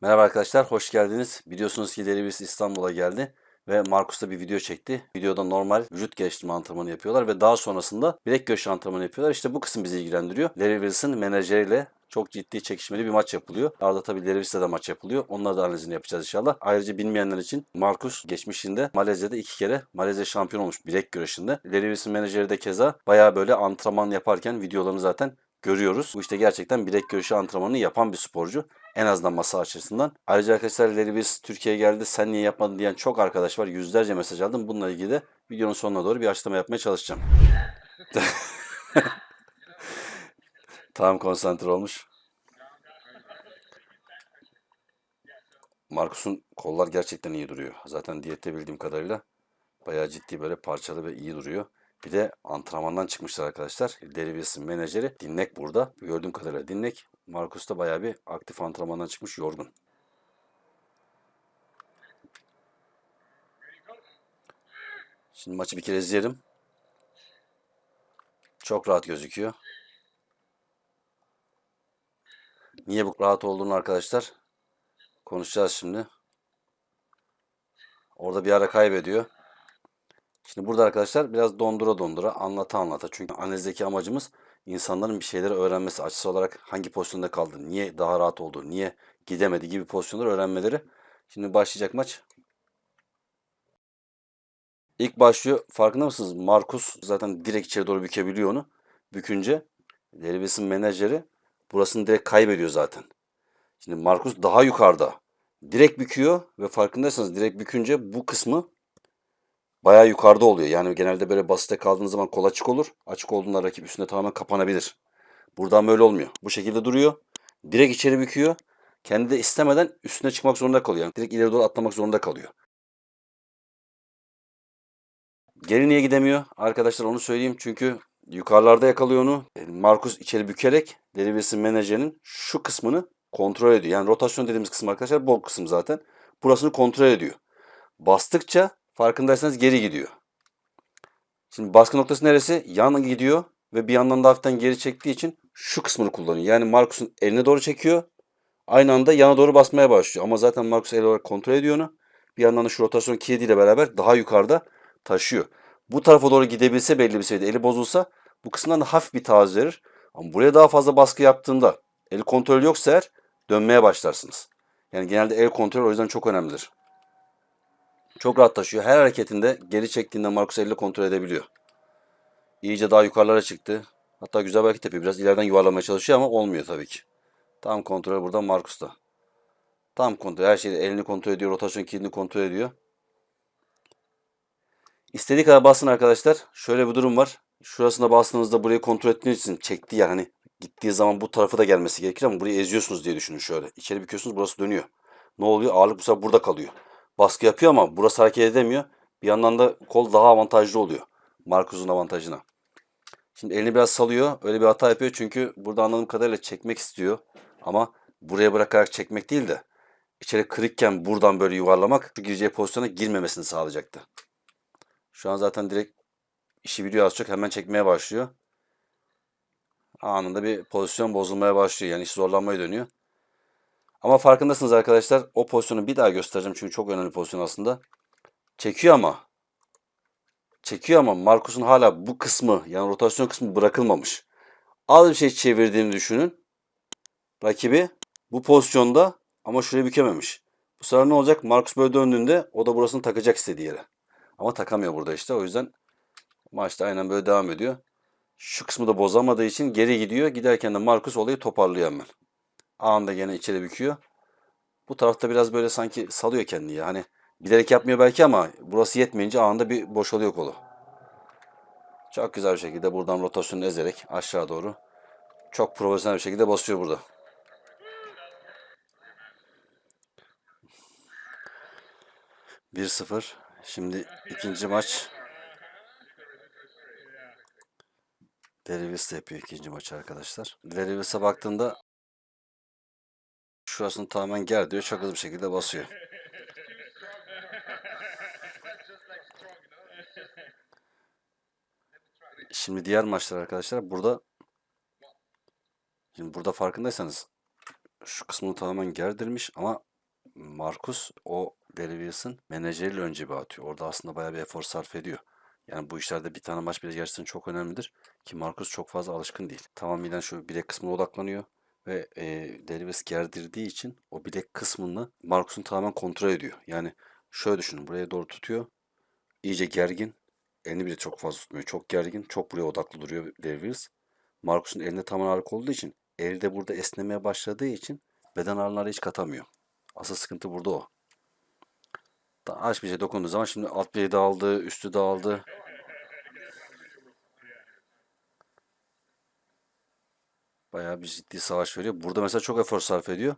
Merhaba arkadaşlar, hoş geldiniz. Biliyorsunuz ki Deribis İstanbul'a geldi ve Markus da bir video çekti. Videoda normal vücut geliştirme antrenmanı yapıyorlar ve daha sonrasında bilek göğüs antrenmanı yapıyorlar. İşte bu kısım bizi ilgilendiriyor. Larry menajeriyle çok ciddi çekişmeli bir maç yapılıyor. Arada tabii Wilson'la de maç yapılıyor. Onları da analizini yapacağız inşallah. Ayrıca bilmeyenler için Markus geçmişinde Malezya'da iki kere Malezya şampiyon olmuş bilek güreşinde. Wilson menajeri de keza bayağı böyle antrenman yaparken videolarını zaten görüyoruz. Bu işte gerçekten bilek güreşi antrenmanını yapan bir sporcu. En azından masa açısından. Ayrıca arkadaşlar Wilson Türkiye'ye geldi sen niye yapmadın diyen çok arkadaş var. Yüzlerce mesaj aldım. Bununla ilgili de videonun sonuna doğru bir açıklama yapmaya çalışacağım. Tam konsantre olmuş. Markus'un kollar gerçekten iyi duruyor. Zaten diyette bildiğim kadarıyla bayağı ciddi böyle parçalı ve iyi duruyor. Bir de antrenmandan çıkmışlar arkadaşlar. Wilson menajeri Dinlek burada. Gördüğüm kadarıyla Dinlek. Markus da bayağı bir aktif antrenmandan çıkmış yorgun. Şimdi maçı bir kere izleyelim. Çok rahat gözüküyor. Niye bu rahat olduğunu arkadaşlar konuşacağız şimdi. Orada bir ara kaybediyor. Şimdi burada arkadaşlar biraz dondura dondura anlata anlata. Çünkü analizdeki amacımız insanların bir şeyleri öğrenmesi açısı olarak hangi pozisyonda kaldı, niye daha rahat oldu, niye gidemedi gibi pozisyonları öğrenmeleri. Şimdi başlayacak maç. İlk başlıyor. Farkında mısınız? Markus zaten direkt içeri doğru bükebiliyor onu. Bükünce Deribis'in menajeri burasını direkt kaybediyor zaten. Şimdi Markus daha yukarıda. Direkt büküyor ve farkındaysanız direkt bükünce bu kısmı bayağı yukarıda oluyor. Yani genelde böyle basite kaldığınız zaman kol açık olur. Açık olduğunda rakip üstünde tamamen kapanabilir. Buradan böyle olmuyor. Bu şekilde duruyor. Direkt içeri büküyor. Kendi de istemeden üstüne çıkmak zorunda kalıyor. Yani direkt ileri doğru atlamak zorunda kalıyor. Geri niye gidemiyor? Arkadaşlar onu söyleyeyim. Çünkü yukarılarda yakalıyor onu. Markus içeri bükerek Derivis'in menajerinin şu kısmını kontrol ediyor. Yani rotasyon dediğimiz kısım arkadaşlar bol kısım zaten. Burasını kontrol ediyor. Bastıkça farkındaysanız geri gidiyor. Şimdi baskı noktası neresi? Yan gidiyor ve bir yandan da hafiften geri çektiği için şu kısmını kullanıyor. Yani Markus'un eline doğru çekiyor. Aynı anda yana doğru basmaya başlıyor. Ama zaten Markus el olarak kontrol ediyor onu. Bir yandan da şu rotasyon kilidi beraber daha yukarıda taşıyor. Bu tarafa doğru gidebilse belli bir seviyede eli bozulsa bu kısımdan da hafif bir taviz verir. Ama buraya daha fazla baskı yaptığında el kontrolü yoksa eğer dönmeye başlarsınız. Yani genelde el kontrolü o yüzden çok önemlidir. Çok rahat taşıyor. Her hareketinde geri çektiğinde Marcus elle kontrol edebiliyor. İyice daha yukarılara çıktı. Hatta güzel bir hareket yapıyor. Biraz ileriden yuvarlamaya çalışıyor ama olmuyor tabii ki. Tam kontrol burada Marcus'ta. Tam kontrol. Her şeyi elini kontrol ediyor. Rotasyon kilidini kontrol ediyor. İstediği kadar basın arkadaşlar. Şöyle bir durum var. Şurasına bastığınızda burayı kontrol ettiğiniz için çekti yani hani gittiği zaman bu tarafı da gelmesi gerekir ama burayı eziyorsunuz diye düşünün şöyle. İçeri büküyorsunuz burası dönüyor. Ne oluyor? Ağırlık bu sefer burada kalıyor. Baskı yapıyor ama burası hareket edemiyor. Bir yandan da kol daha avantajlı oluyor. Marcus'un avantajına. Şimdi elini biraz salıyor. Öyle bir hata yapıyor çünkü burada anladığım kadarıyla çekmek istiyor. Ama buraya bırakarak çekmek değil de içeri kırıkken buradan böyle yuvarlamak şu gireceği pozisyona girmemesini sağlayacaktı. Şu an zaten direkt işi biliyor az çok hemen çekmeye başlıyor. Anında bir pozisyon bozulmaya başlıyor. Yani iş zorlanmaya dönüyor. Ama farkındasınız arkadaşlar. O pozisyonu bir daha göstereceğim çünkü çok önemli pozisyon aslında. Çekiyor ama. Çekiyor ama Markus'un hala bu kısmı yani rotasyon kısmı bırakılmamış. Az bir şey çevirdiğini düşünün. Rakibi bu pozisyonda ama şuraya bükememiş. Bu sefer ne olacak? Markus böyle döndüğünde o da burasını takacak istediği yere. Ama takamıyor burada işte. O yüzden maçta aynen böyle devam ediyor. Şu kısmı da bozamadığı için geri gidiyor. Giderken de Markus olayı toparlıyor hemen. Anında gene içeri büküyor. Bu tarafta biraz böyle sanki salıyor kendini. Hani bilerek yapmıyor belki ama burası yetmeyince anında bir boşalıyor kolu. Çok güzel bir şekilde buradan rotasyonu ezerek aşağı doğru çok profesyonel bir şekilde basıyor burada. Bir sıfır. Şimdi ikinci maç. Derivis de yapıyor ikinci maçı arkadaşlar. Derivis'e baktığında şurasını tamamen ger diyor. Çok hızlı bir şekilde basıyor. Şimdi diğer maçlar arkadaşlar burada şimdi burada farkındaysanız şu kısmını tamamen gerdirmiş ama Marcus o Delivious'ın menajeriyle önce bir atıyor. Orada aslında bayağı bir efor sarf ediyor. Yani bu işlerde bir tane maç bile gerçekten çok önemlidir. Ki Marcus çok fazla alışkın değil. Tamamen şu bilek kısmına odaklanıyor. Ve e, Delivius gerdirdiği için o bilek kısmını Marcus'un tamamen kontrol ediyor. Yani şöyle düşünün buraya doğru tutuyor. İyice gergin. Elini bile çok fazla tutmuyor. Çok gergin. Çok buraya odaklı duruyor Delivius. Marcus'un elinde tamamen ağırlık olduğu için eli de burada esnemeye başladığı için beden ağırlığına hiç katamıyor. Asıl sıkıntı burada o. Daha aç bir şey dokunduğu zaman şimdi alt bileği dağıldı, üstü dağıldı. Bayağı bir ciddi savaş veriyor. Burada mesela çok efor sarf ediyor.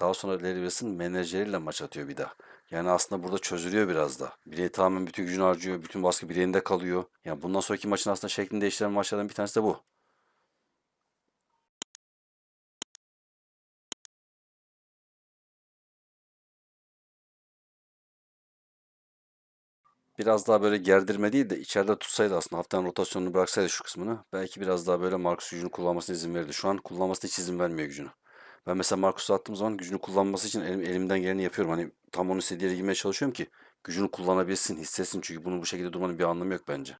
Daha sonra Lerives'in menajeriyle maç atıyor bir daha. Yani aslında burada çözülüyor biraz da. Bileği tamamen bütün gücünü harcıyor. Bütün baskı bileğinde kalıyor. Yani bundan sonraki maçın aslında şeklini değiştiren maçlardan bir tanesi de bu. Biraz daha böyle gerdirme değil de içeride tutsaydı aslında haftanın rotasyonunu bıraksaydı şu kısmını belki biraz daha böyle Marcus gücünü kullanmasına izin verirdi. Şu an kullanmasına hiç izin vermiyor gücünü. Ben mesela Marcus'u attığım zaman gücünü kullanması için elim, elimden geleni yapıyorum. Hani tam onun istediği yere girmeye çalışıyorum ki gücünü kullanabilsin, hissetsin. Çünkü bunun bu şekilde durmanın bir anlamı yok bence.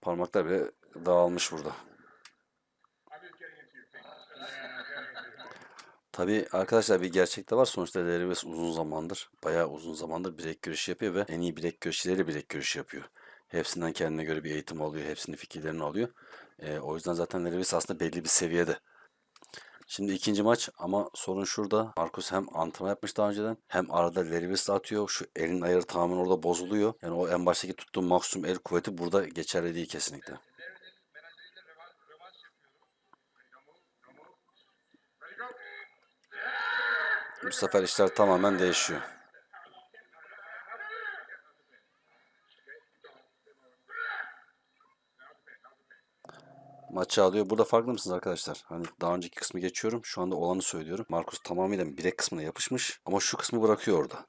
Parmaklar bile dağılmış burada. Tabii arkadaşlar bir gerçek de var. Sonuçta Leribes uzun zamandır, bayağı uzun zamandır bilek güreşi yapıyor ve en iyi bilek güreşçileriyle bilek güreşi yapıyor. Hepsinden kendine göre bir eğitim alıyor, hepsinin fikirlerini alıyor. Ee, o yüzden zaten Leribes aslında belli bir seviyede. Şimdi ikinci maç ama sorun şurada. Marcus hem antrenman yapmış daha önceden hem arada Leribes atıyor. Şu elin ayarı tamamen orada bozuluyor. Yani o en baştaki tuttuğum maksimum el kuvveti burada geçerli değil kesinlikle. Bu sefer işler tamamen değişiyor. Maçı alıyor. Burada farkında mısınız arkadaşlar? Hani daha önceki kısmı geçiyorum. Şu anda olanı söylüyorum. Marcus tamamıyla bilek kısmına yapışmış. Ama şu kısmı bırakıyor orada.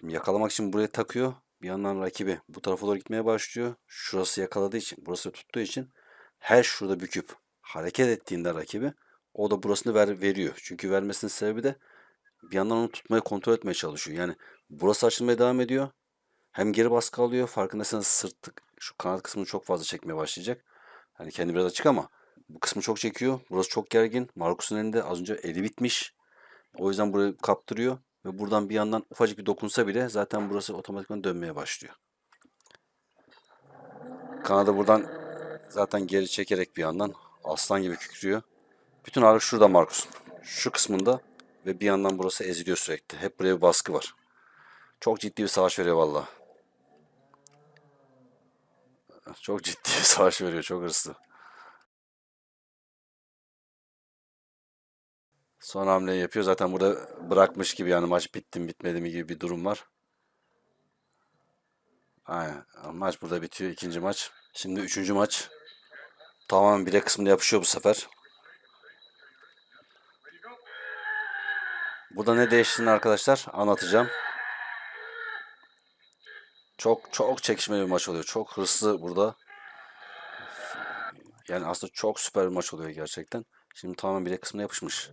Şimdi yakalamak için buraya takıyor. Bir yandan rakibi bu tarafa doğru gitmeye başlıyor. Şurası yakaladığı için, burası tuttuğu için her şurada büküp hareket ettiğinde rakibi o da burasını ver, veriyor. Çünkü vermesinin sebebi de bir yandan onu tutmaya kontrol etmeye çalışıyor. Yani burası açılmaya devam ediyor. Hem geri baskı alıyor. Farkındaysanız sırt şu kanat kısmını çok fazla çekmeye başlayacak. Hani kendi biraz açık ama bu kısmı çok çekiyor. Burası çok gergin. Marcus'un elinde az önce eli bitmiş. O yüzden burayı kaptırıyor. Ve buradan bir yandan ufacık bir dokunsa bile zaten burası otomatikman dönmeye başlıyor. Kanada buradan zaten geri çekerek bir yandan aslan gibi kükrüyor. Bütün ağırlık şurada Marcus'un. Şu kısmında ve bir yandan burası eziliyor sürekli. Hep buraya bir baskı var. Çok ciddi bir savaş veriyor valla. Çok ciddi bir savaş veriyor. Çok hırslı. Son hamleyi yapıyor. Zaten burada bırakmış gibi yani maç bitti mi bitmedi mi gibi bir durum var. Aynen. Maç burada bitiyor. ikinci maç. Şimdi üçüncü maç. Tamamen bilek kısmına yapışıyor bu sefer. Burada ne değiştiğini arkadaşlar anlatacağım. Çok çok çekişmeli bir maç oluyor. Çok hırslı burada. Yani aslında çok süper bir maç oluyor gerçekten. Şimdi tamamen bilek kısmına yapışmış.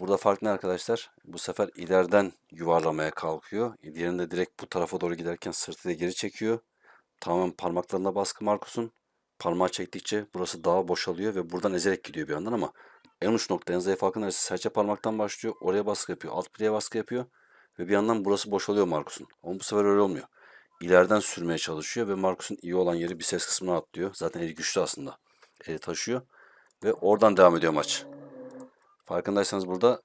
Burada fark ne arkadaşlar? Bu sefer ileriden yuvarlamaya kalkıyor. Diğerinde direkt bu tarafa doğru giderken sırtıyla geri çekiyor. Tamamen parmaklarına baskı Markus'un. Parmağı çektikçe burası daha boşalıyor ve buradan ezerek gidiyor bir yandan ama en uç nokta en zayıf halkın arası serçe parmaktan başlıyor. Oraya baskı yapıyor. Alt bileğe baskı yapıyor. Ve bir yandan burası boşalıyor Markus'un. Ama bu sefer öyle olmuyor. İleriden sürmeye çalışıyor ve Markus'un iyi olan yeri bir ses kısmına atlıyor. Zaten eli güçlü aslında. Eli taşıyor. Ve oradan devam ediyor maç. Farkındaysanız burada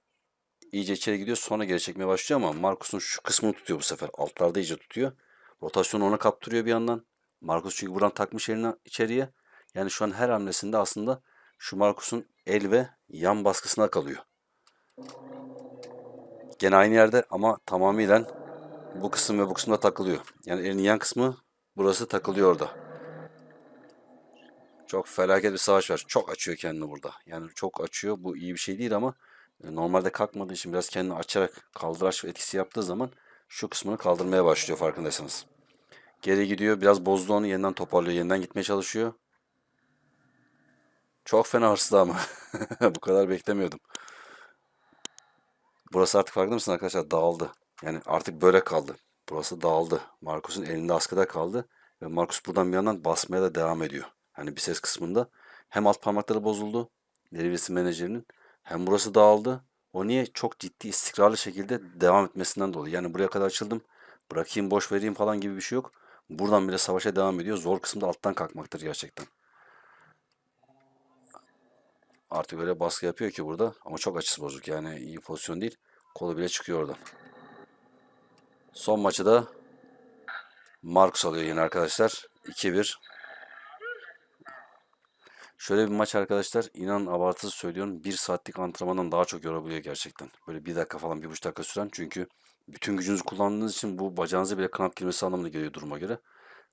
iyice içeri gidiyor. Sonra geri çekmeye başlıyor ama Markus'un şu kısmını tutuyor bu sefer. Altlarda iyice tutuyor. Rotasyonu ona kaptırıyor bir yandan. Markus çünkü buradan takmış elini içeriye. Yani şu an her hamlesinde aslında şu Markus'un el ve yan baskısına kalıyor. Gene aynı yerde ama tamamıyla bu kısım ve bu kısımda takılıyor. Yani elinin yan kısmı burası takılıyor orada. Çok felaket bir savaş var. Çok açıyor kendini burada. Yani çok açıyor. Bu iyi bir şey değil ama e, normalde kalkmadığı için biraz kendini açarak kaldıraç etkisi yaptığı zaman şu kısmını kaldırmaya başlıyor farkındaysanız. Geri gidiyor. Biraz bozdu onu. Yeniden toparlıyor. Yeniden gitmeye çalışıyor. Çok fena hırslı ama. Bu kadar beklemiyordum. Burası artık farkında mısın arkadaşlar? Dağıldı. Yani artık böyle kaldı. Burası dağıldı. Markus'un elinde askıda kaldı. Ve Markus buradan bir yandan basmaya da devam ediyor. Hani bir ses kısmında. Hem alt parmakları bozuldu. Derivesi menajerinin. Hem burası dağıldı. O niye? Çok ciddi istikrarlı şekilde devam etmesinden dolayı. Yani buraya kadar açıldım. Bırakayım boş vereyim falan gibi bir şey yok. Buradan bile savaşa devam ediyor. Zor kısımda alttan kalkmaktır gerçekten. Artık öyle baskı yapıyor ki burada. Ama çok açısı bozuk. Yani iyi pozisyon değil. Kolu bile çıkıyor oradan. Son maçı da Marcus alıyor yine arkadaşlar. 2-1. Şöyle bir maç arkadaşlar. İnan abartılı söylüyorum. Bir saatlik antrenmandan daha çok yorabiliyor gerçekten. Böyle bir dakika falan bir buçuk dakika süren. Çünkü bütün gücünüzü kullandığınız için bu bacağınıza bile kramp girmesi anlamına geliyor duruma göre.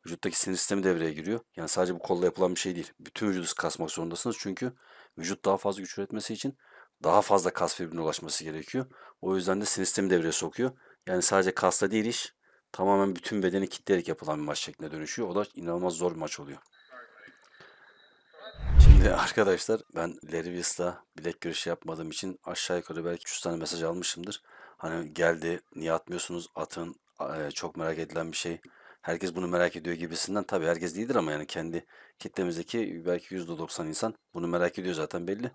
Vücuttaki sinir sistemi devreye giriyor. Yani sadece bu kolla yapılan bir şey değil. Bütün vücudu kasmak zorundasınız. Çünkü vücut daha fazla güç üretmesi için daha fazla kas fibrine ulaşması gerekiyor. O yüzden de sinir sistemi devreye sokuyor. Yani sadece kasla değil iş. Tamamen bütün bedeni kitleyerek yapılan bir maç şekline dönüşüyor. O da inanılmaz zor bir maç oluyor. Şimdi arkadaşlar ben Larry Wils'la bilek görüşü yapmadığım için aşağı yukarı belki 300 tane mesaj almışımdır. Hani geldi niye atmıyorsunuz atın çok merak edilen bir şey. Herkes bunu merak ediyor gibisinden. Tabii herkes değildir ama yani kendi kitlemizdeki belki %90 insan bunu merak ediyor zaten belli.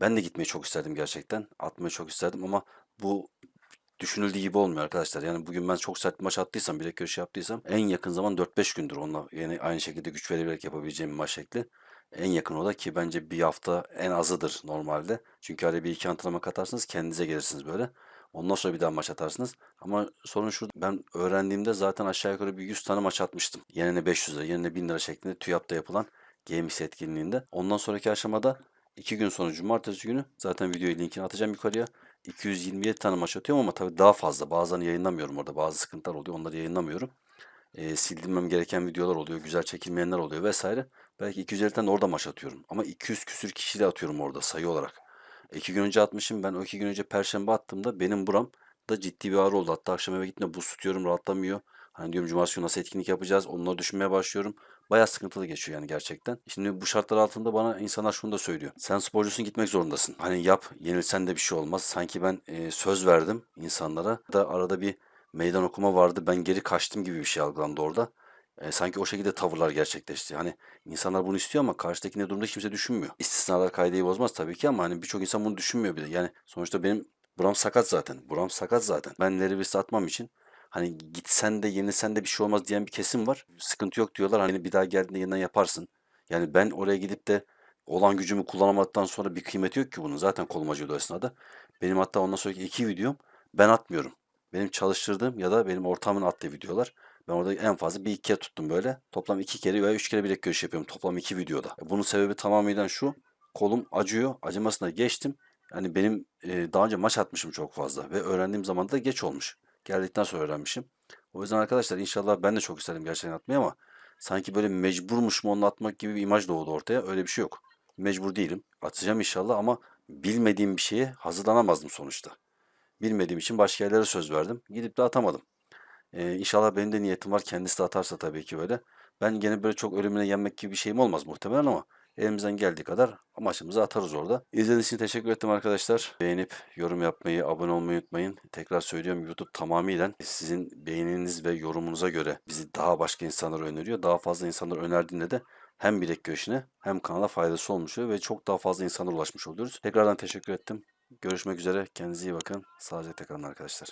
Ben de gitmeyi çok isterdim gerçekten. Atmayı çok isterdim ama bu düşünüldüğü gibi olmuyor arkadaşlar. Yani bugün ben çok sert bir maç attıysam, bilek görüşü yaptıysam en yakın zaman 4-5 gündür onunla yine aynı şekilde güç vererek yapabileceğim maç şekli. En yakın o da ki bence bir hafta en azıdır normalde. Çünkü araya bir iki antrenman katarsınız kendinize gelirsiniz böyle. Ondan sonra bir daha maç atarsınız. Ama sorun şu ben öğrendiğimde zaten aşağı yukarı bir 100 tane maç atmıştım. Yenine 500 lira, yenine 1000 lira şeklinde TÜYAP'ta yapılan GMX etkinliğinde. Ondan sonraki aşamada 2 gün sonra cumartesi günü zaten videoyu linkini atacağım yukarıya. 227 tane maç atıyorum ama tabii daha fazla. Bazılarını yayınlamıyorum orada. Bazı sıkıntılar oluyor. Onları yayınlamıyorum. E, sildirmem gereken videolar oluyor. Güzel çekilmeyenler oluyor vesaire. Belki 250 tane orada maç atıyorum. Ama 200 küsür kişiyle atıyorum orada sayı olarak. İki gün önce atmışım. Ben o iki gün önce perşembe attığımda benim buram da ciddi bir ağrı oldu. Hatta akşam eve gittiğimde buz tutuyorum rahatlamıyor. Hani diyorum cumartesi günü nasıl etkinlik yapacağız onları düşünmeye başlıyorum. Bayağı sıkıntılı geçiyor yani gerçekten. Şimdi bu şartlar altında bana insanlar şunu da söylüyor. Sen sporcusun gitmek zorundasın. Hani yap yenilsen de bir şey olmaz. Sanki ben e, söz verdim insanlara. Da arada bir meydan okuma vardı. Ben geri kaçtım gibi bir şey algılandı orada. E, sanki o şekilde tavırlar gerçekleşti. Hani insanlar bunu istiyor ama karşıdaki ne durumda kimse düşünmüyor. İstisnalar kaideyi bozmaz tabii ki ama hani birçok insan bunu düşünmüyor bile. Yani sonuçta benim buram sakat zaten. Buram sakat zaten. Ben Larry Wrist'i atmam için hani gitsen de yenilsen de bir şey olmaz diyen bir kesim var. Sıkıntı yok diyorlar. Hani bir daha geldiğinde yeniden yaparsın. Yani ben oraya gidip de olan gücümü kullanamadıktan sonra bir kıymeti yok ki bunun. Zaten kolum acıyordu esnada. Benim hatta ondan sonraki iki videom ben atmıyorum. Benim çalıştırdığım ya da benim ortamın attığı videolar. Ben orada en fazla bir iki kere tuttum böyle. Toplam iki kere veya üç kere bilek görüş yapıyorum. Toplam iki videoda. E, Bunun sebebi tamamıyla şu. Kolum acıyor. Acımasına geçtim. Yani benim e, daha önce maç atmışım çok fazla. Ve öğrendiğim zaman da geç olmuş. Geldikten sonra öğrenmişim. O yüzden arkadaşlar inşallah ben de çok isterim gerçekten atmayı ama sanki böyle mecburmuş mu onu atmak gibi bir imaj doğdu ortaya. Öyle bir şey yok. Mecbur değilim. Atacağım inşallah ama bilmediğim bir şeye hazırlanamazdım sonuçta. Bilmediğim için başka yerlere söz verdim. Gidip de atamadım. Ee, inşallah benim de niyetim var. Kendisi de atarsa tabii ki böyle. Ben gene böyle çok ölümüne yenmek gibi bir şeyim olmaz muhtemelen ama elimizden geldiği kadar maçımızı atarız orada. İzlediğiniz için teşekkür ettim arkadaşlar. Beğenip yorum yapmayı, abone olmayı unutmayın. Tekrar söylüyorum YouTube tamamıyla sizin beğeniniz ve yorumunuza göre bizi daha başka insanlara öneriyor. Daha fazla insanlar önerdiğinde de hem bilek görüşüne hem kanala faydası olmuş oluyor ve çok daha fazla insanlara ulaşmış oluyoruz. Tekrardan teşekkür ettim. Görüşmek üzere. Kendinize iyi bakın. Sağlıcakla kalın arkadaşlar.